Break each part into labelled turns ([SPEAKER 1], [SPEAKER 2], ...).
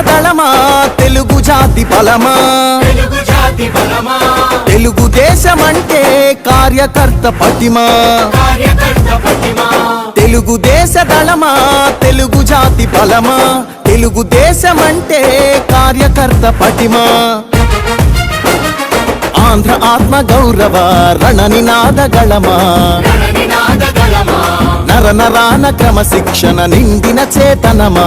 [SPEAKER 1] దళమా తెలుగు జాతి బలమా?
[SPEAKER 2] తెలుగు జాతి బలమా?
[SPEAKER 1] తెలుగు దేశమంటే కార్యకర్త పటిమా?
[SPEAKER 2] పటిమా?
[SPEAKER 1] తెలుగు దేశ దళమా తెలుగు జాతి బలమా? తెలుగు దేశమంటే కార్యకర్త పటిమా? ఆంధ్ర ఆత్మ గౌరవ రణ నినాద గళమా?
[SPEAKER 2] నినాద గళమా?
[SPEAKER 1] నర నరాన క్రమశిక్షణ నిండిన చేతనమా?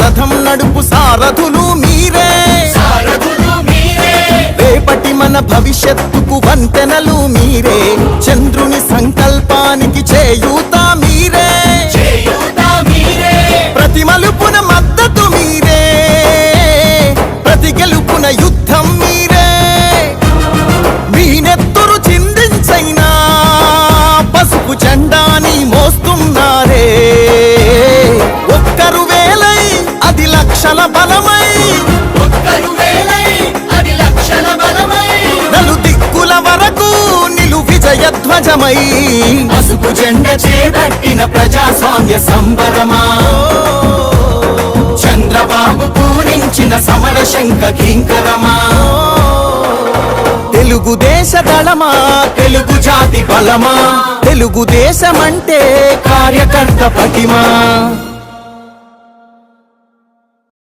[SPEAKER 1] రథం నడుపు సారథులు మీరే. రేపటి మన భవిష్యత్తుకు వంతెనలు మీరే. చంద్రుని సంకల్పానికి చేయూత
[SPEAKER 2] లక్షల బలమై.
[SPEAKER 1] నలు దిక్కుల వరకు నిలు విజయ ధ్వజమై.
[SPEAKER 2] పసుపు జెండ చేపట్టిన ప్రజాస్వామ్య సంబరమా? చంద్రబాబు పూరించిన సమర శంఖ కింకరమా?
[SPEAKER 1] తెలుగు దేశ దళమా?
[SPEAKER 2] తెలుగు జాతి బలమా?
[SPEAKER 1] తెలుగు దేశమంటే కార్యకర్త పటిమా